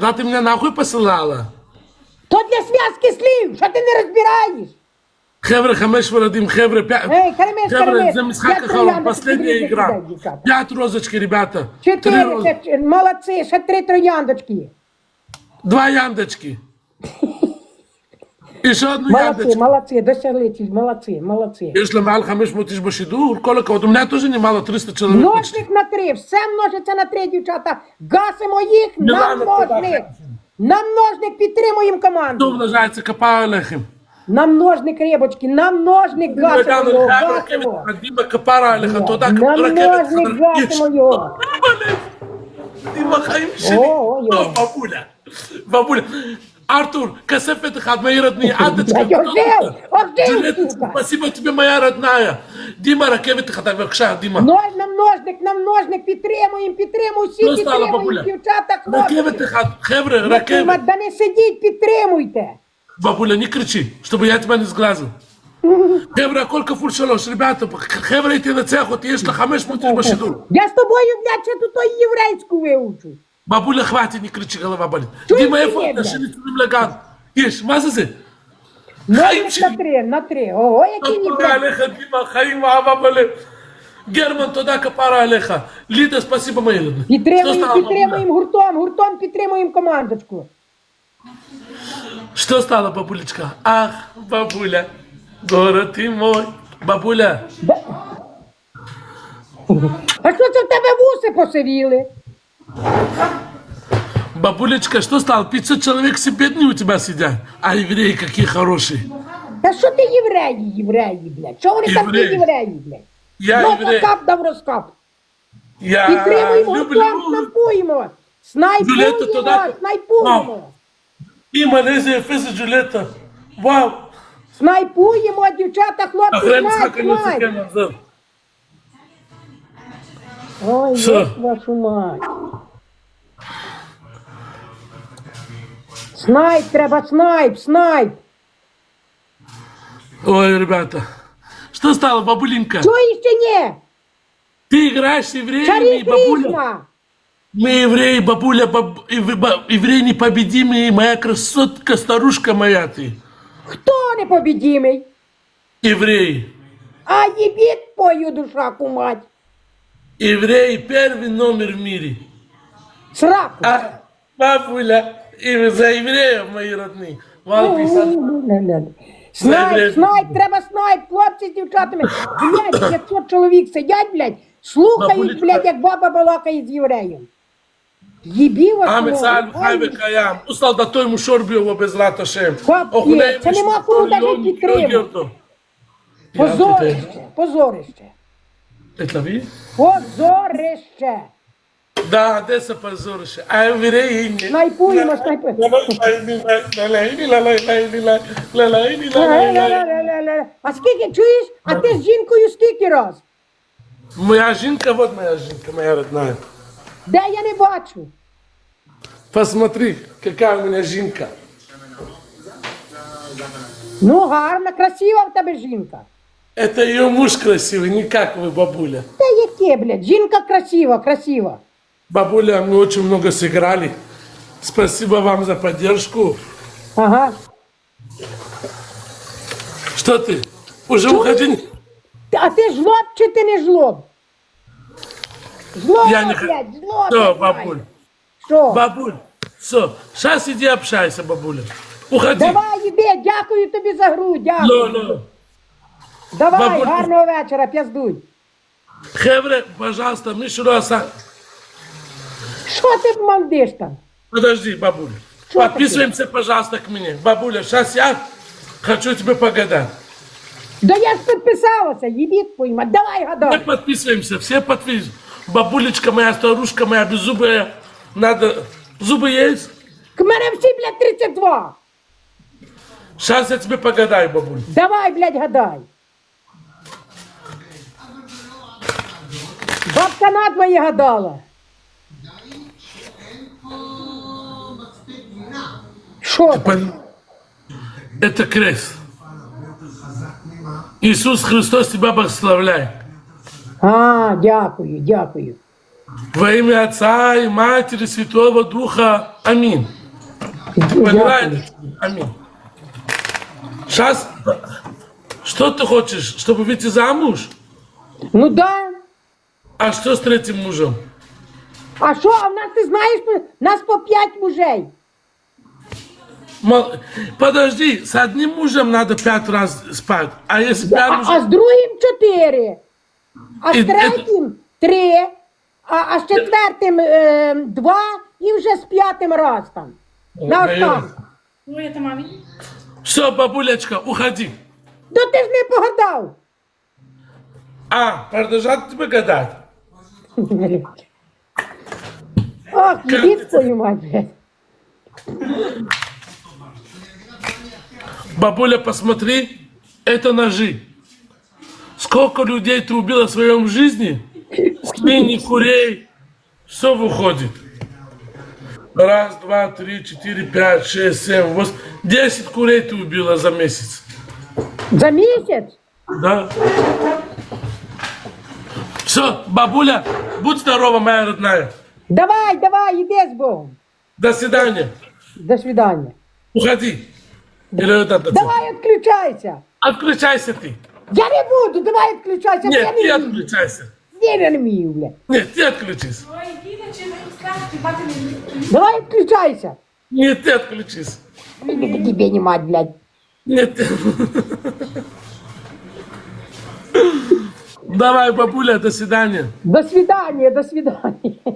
Да ты меня нахуй посылала? То для зв'язки слів, що ти не розбираєш? Хевре, хамеш вородим, хевре, пять... Эй, Харамеш, Хевре, Харамеш, за Мисхака пять Халам, трояндочек последняя тебе игра. кидай, девчата. Пять розочки, ребята. Три Чотири, роз- це ч- молодці, ще три трояндочки є. Два яндочки. ان شاء الله молодцы, молодцы, досягли ціль, молодці, молодці. Пішли мал 500 тисяч башиду, коли кого мене теж немало 300 чоловік. Множник на три, все множиться на три, дівчата. Гасимо їх на множник. На множник підтримуємо команду. Хто множається, капає лехим. На множник, ребочки, Нам ножник гасимо його, гасимо. На множник гасимо його. Дима, хай Бабуля, бабуля. Артур, кассефет хат, мои родные, Адочка. Блядь, ожил, ожил, Жилет, сука. Спасибо тебе, моя родная. Дима, ракевит хата, векша, Дима. Ноль на множник, на множник підтримуємо, підтримуємо, всі Ну, стала бабуля. підтримуємо, дівчата, Ракевит хлопці. хат, хевре, Максима, ракевит. Да не сидіть, підтримуйте. Бабуля, не кричи, чтобы я тебя не сглазил. Хевра, колька фуль шалош, ребята, хевра, идти на цех, вот есть на хамеш мутиш башиду. Я з тобою, блядь, ще тут і єврейську вивчу. Бабуля, хватит, не кричи, голова болит. Чуешь, Дима, я ты, фото, блядь? шинит лаган. Ешь, мазази. Ноль на три, на три. Ого, які ні, Капара блядь. алеха, Дима, хаим, аба, болит. Герман, туда капара алеха. Лида, спасибо, мои родные. Что Підтримуємо, стало, бабуля? підтримуємо гуртом, гуртом підтримуємо командочку. Что стало, бабулечка? Ах, бабуля, город ты мой. Бабуля, А що це в тебе вуси посивіли? бабулечка, что стало? 500 человек все бедные у тебя сидят, а евреи какие хорошие. Та що ти євреї, євреї, блядь? Що вони там ті Євреї. євреї, блядь? Я Ну, еврей. кап дав розкап. Я Підтримуємо люблю. гуртом, снайпуємо. Джулетта Снайпуємо, туди. снайпуємо. И Малезия, Ефес, Джулетта. Вау. Снайпуємо, дівчата, хлопці, Ахрем снайп, снайп. Сакалюцикена. Ой, Що? ёб вашу мать. Снайп, треба снайп, снайп. Ой, ребята. Что стало, бабулинка? Чого іще ні? Ты играешь с евреями, Шарі бабуля? Кришна. Мы евреи, бабуля, баб... ев- ба- евреи непобедимые, моя красотка, старушка моя ты. Хто непобідімий? Евреи. А їбіть твою душаку мать. Евреи первый номер в мире. Сраку. А, бабуля, і за євреїв мої родні. Вал 50. Снайп, снайп, треба снайп, хлопці з дівчатами. Блядь, 500 чоловік сидять, блядь, слухають, блять, як баба балакає з євреєм. Їбіва Ами сам хайве каям. Устав да той мушор бив обез латашем. Це нема кому дати підтримати. Позорище, позорище. Позорище. Это ви? Позорище. Да, Одесса позорище. А евреи не. Снайпуємо, снайпуємо. Ля-ля-ля-ля-ля-ля. А скільки чуєш? А ти з жінкою скільки раз? Моя жинка, вот моя жинка, моя родная. Де я не бачу? Посмотри, какая у меня жинка. Ну, гарна, красива в тебе жінка. Это ее муж красивый, не как вы, бабуля. Та яке, блядь, жінка красива, красива. Бабуля, мы очень много сыграли. Спасибо вам за поддержку. Ага. Что ты? Уже уходи. А ти жлоб чи ти не жлоб? Жлоб, Я не блядь, жлоб. Все, бабуль. Що? Бабуль, все. Сейчас иди общайся, бабуля. Уходи. Давай, іди, дякую тобі за гру, дякую. Ну, ну. Давай, бабуль. гарного вечора, п'яздуй. Хевре, пожалуйста, Мишуроса. Що ти мандиш там? Подожди, бабуля. Что Подписываемся, пожалуйста, к мне. Бабуля, сейчас я хочу тебе погадать. Да я ж підписалася, їбіть пойма. Давай Мы гадай. подписываемся, все подписываемся. Бабулечка моя, старушка моя, беззубая. Надо... Зубы есть? К мене всі, блядь, 32. Сейчас я тебе погадаю, бабуль. Давай, блядь, гадай. Бабка над мої гадала. Що там? Пон- Это крест. Иисус Христос тебя благословляет. А, дякую, дякую. Во имя Отца и Матери Святого Духа. Аминь. Понимаете? Аминь. Сейчас, что ты хочешь, чтобы выйти замуж? Ну да. А что с третьим мужем? А що, а в нас ти знаєш, нас по п'ять мужей. Мол- Подожди, с одним мужем надо пять раз спать, а если А, пять а мужей... з другим чотири. А І- з третім три. А, а з четвертим е, два і вже з п'ятим раз там. На останок. Ну, это маме. Все, бабулечка, уходи. То ти ж не погадав. А, продолжать тебе гадать? Ох, ідіть твою мать. блядь. Бабуля, посмотри, это ножи. Сколько людей ты убила в своем жизни? Свиньи, курей, все выходит. Раз, два, три, четыре, пять, шесть, семь, восемь. Десять курей ты убила за месяц. За місяць? Да? Все, бабуля, будь здорова, моя родная. Давай, давай, іди з Богом. До свидания. До свидання. Уходи. Или вот это. Давай відключайся. Отключайся ты. Я не буду, давай відключайся. бо Нет, я ты не вмію. отключайся. Я не вмію, бля. Нет, ты отключись. Ой, иначе мы скажете, бабе не Давай відключайся. Нет, ты отключись. Тебе тебе не мать, блядь. Нет. ты- Давай, бабуля, до свидания. До свидания, до свидания.